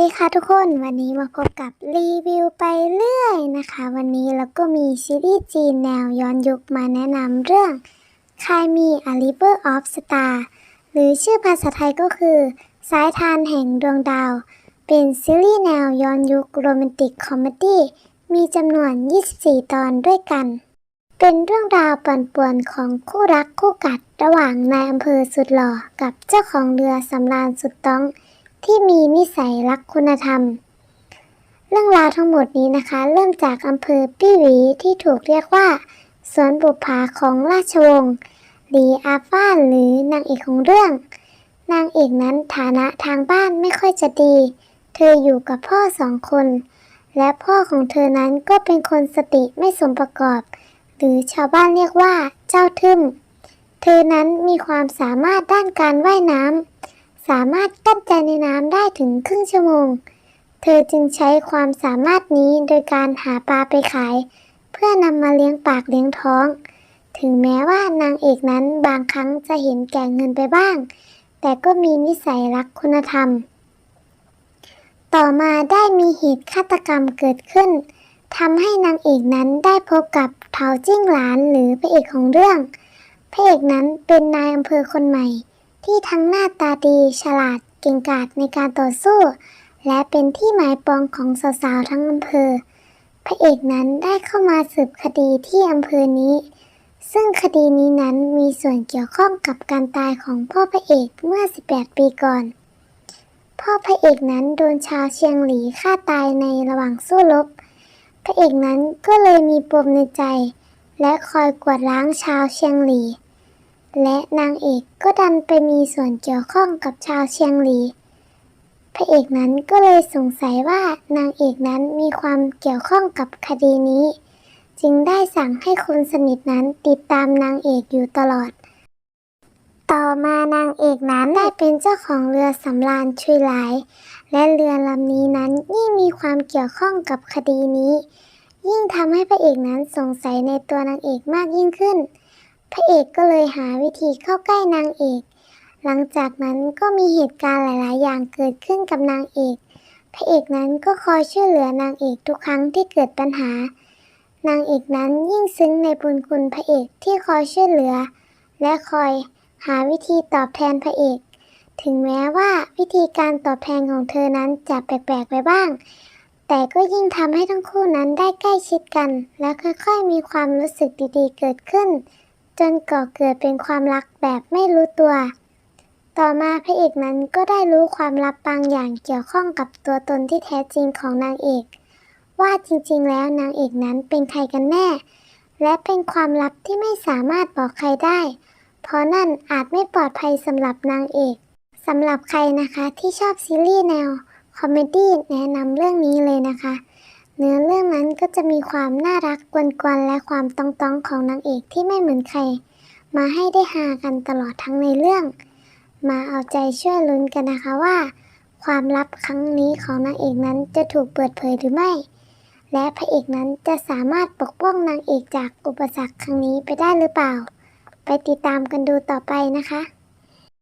ดีค่ะทุกคนวันนี้มาพบกับรีวิวไปเรื่อยนะคะ วันนี้เราก็มีซีรีส์จีนแนวย้อนยุคมาแนะนำเรื่องคายมี A River of Star หรือชื่อภาษาไทยก็คือ สายทานแห่งดวงดาว เป็นซีรีส์แนวย้อนยุคโรแมนติกคอมเมดี้มีจำนวน 24 ตอนด้วยกัน เป็นเรื่องราวปั่นป่วนของคู่รักคู่กัดระหว่างนายอำเภอสุดหล่อกับเจ้าของเรือสำราญสุดต้อง ที่มีนิสัยรักคุณธรรม เรื่องราวทั้งหมดนี้นะคะ เริ่มจากอำเภอปี้หวีที่ถูกเรียกว่า สวนบุปผาของราชวงศ์หลีอาฟ้านหรือนางเอกของเรื่อง นางเอกนั้นฐานะทางบ้านไม่ค่อยจะดี เธออยู่กับพ่อสองคน และพ่อของเธอนั้นก็เป็นคนสติไม่สมประกอบ หรือชาวบ้านเรียกว่าเจ้าทึมเธอนั้นมีความสามารถด้านการว่ายน้ำ สามารถกั้นใจในน้ำได้ถึงครึ่งชั่วโมง เธอจึงใช้ความสามารถนี้โดยการหาปลาไปขาย เพื่อนำมาเลี้ยงปากเลี้ยงท้อง ถึงแม้ว่านางเอกนั้นบางครั้งจะเห็นแก่เงินไปบ้าง แต่ก็มีนิสัยรักคุณธรรม ต่อมาได้มีเหตุฆาตกรรมเกิดขึ้นทำให้นางเอกนั้นได้พบกับเถาจิ้งหลานหรือพระเอกของเรื่อง พระเอกนั้นเป็นนายอำเภอคนใหม่ ที่ทั้งหน้าตาดีฉลาดเก่งกาจในการต่อสู้ และเป็นที่หมายปองของสาวๆทั้งอำเภอ พระเอกนั้นได้เข้ามาสืบคดีที่อำเภอนี้ ซึ่งคดีนี้นั้นมีส่วนเกี่ยวข้องกับการตายของพ่อพระเอกเมื่อ 18 ปีก่อน พ่อพระเอกนั้นโดนชาวเชียงหลีฆ่าตายในระหว่างสู้รบพระเอกนั้นก็เลยมีปมในใจ และคอยกวดล้างชาวเชียงหลี และนางเอกก็ดันไปมีส่วนเกี่ยวข้องกับชาวเชียงหลี พระเอกนั้นก็เลยสงสัยว่านางเอกนั้นมีความเกี่ยวข้องกับคดีนี้ จึงได้สั่งให้คนสนิทนั้นติดตามนางเอกอยู่ตลอด ต่อมานางเอกนั้นได้เป็นเจ้าของเรือสำราญชุยหลาย และเรือลำนี้นั้นยิ่งมีความเกี่ยวข้องกับคดีนี้ ยิ่งทำให้พระเอกนั้นสงสัยในตัวนางเอกมากยิ่งขึ้น พระเอกก็เลยหาวิธีเข้าใกล้นางเอก หลังจากนั้นก็มีเหตุการณ์หลาย ๆ อย่างเกิดขึ้นกับนางเอก พระเอกนั้นก็คอยช่วยเหลือนางเอกทุกครั้งที่เกิดปัญหา นางเอกนั้นยิ่งซึ้งในบุญคุณพระเอกที่คอยช่วยเหลือ และคอยหาวิธีตอบแทนพระเอก ถึงแม้ว่าวิธีการตอบแทนของเธอนั้นจะแปลก ๆ ไปบ้าง แต่ก็ยิ่งทำให้ทั้งคู่นั้นได้ใกล้ชิดกัน และค่อย ๆ มีความรู้สึกดี ๆ เกิดขึ้น จนก่อเกิดเป็นความรักแบบไม่รู้ตัว ต่อมาพระเอกนั้นก็ได้รู้ความลับบางอย่างเกี่ยวข้องกับตัวตนที่แท้จริงของนางเอก ว่าจริงๆ แล้วนางเอกนั้นเป็นใครกันแน่ และเป็นความลับที่ไม่สามารถบอกใครได้ เพราะนั่นอาจไม่ปลอดภัยสำหรับนางเอกสำหรับใครนะคะที่ชอบซีรีส์แนวคอมเมดี้แนะนำเรื่องนี้เลยนะคะ เนื้อเรื่องนั้นก็จะมีความน่ารักกวนๆและความต้องต้องๆของนางเอกที่ไม่เหมือนใคร มาให้ได้ฮากันตลอดทั้งในเรื่อง มาเอาใจช่วยลุ้นกันนะคะว่า ความลับครั้งนี้ของนางเอกนั้นจะถูกเปิดเผยหรือไม่ และพระเอกนั้นจะสามารถปกป้องนางเอกจากอุปสรรคครั้งนี้ไปได้หรือเปล่า ไปติดตามกันดูต่อไปนะคะ